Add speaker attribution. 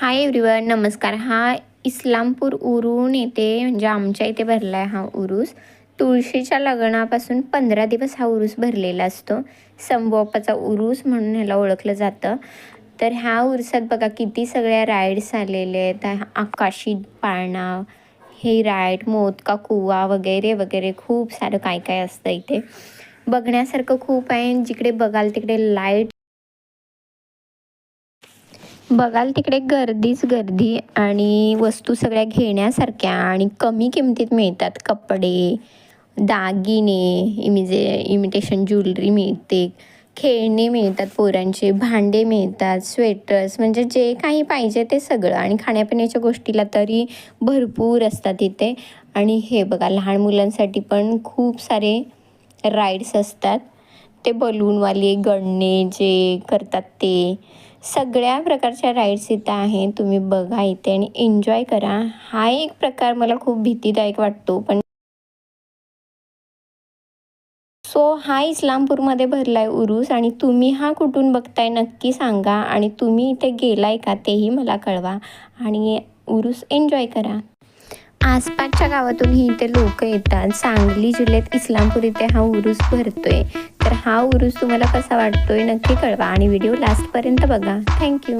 Speaker 1: Hi everyone नमस्कार. हा इस्लामपूर उरून येथे म्हणजे आमच्या इथे भरला आहे हा उरूस. तुळशीच्या लग्नापासून पंधरा दिवस हा उरूस भरलेला असतो. संभोपाचा उरूस म्हणून ह्याला ओळखलं जातं. तर ह्या उरसात बघा किती सगळ्या राईड्स आलेले आहेत. आकाशी पाळणा हे राईड मोदका कुवा वगैरे वगैरे खूप सारं काय काय असतं इथे. बघण्यासारखं खूप आहे. जिकडे बघाल तिकडे लाइट बघाल तिकडे गर्दीच गर्दी आणि वस्तू सगळ्या घेण्यासारख्या आणि कमी किमतीत मिळतात. कपडे दागिने इमिजे इमिटेशन ज्वेलरी मिळते. खेळणे मिळतात पोरांचे भांडे मिळतात स्वेटर्स म्हणजे जे काही पाहिजे ते सगळं. आणि खाण्यापिण्याच्या गोष्टीला तरी भरपूर असतात इथे आणि हे बघा लहान मुलांसाठी पण खूप सारे राईड्स असतात. ते बलूनवाले गणणे जे करतात ते. सगळ्या प्रकारच्या राईड्स इथं आहे तुम्ही बघा इथे आणि एन्जॉय करा. हा एक प्रकार मला खूप भीतीदायक वाटतो. पण सो हा इस्लामपूरमध्ये भरलाय उरूस आणि तुम्ही हा कुठून बघताय नक्की सांगा आणि तुम्ही इथे गेलाय का तेही मला कळवा आणि उरूस एन्जॉय करा. आसपासच्या गावातून ही इथे लोक येतात. सांगली जिल्ह्यात इस्लामपूर इथे हा उरूस भरतोय. तर हा उरूस तुम्हाला कसा वाटतोय नक्की कळवा आणि व्हिडिओ लास्टपर्यंत बघा. थँक्यू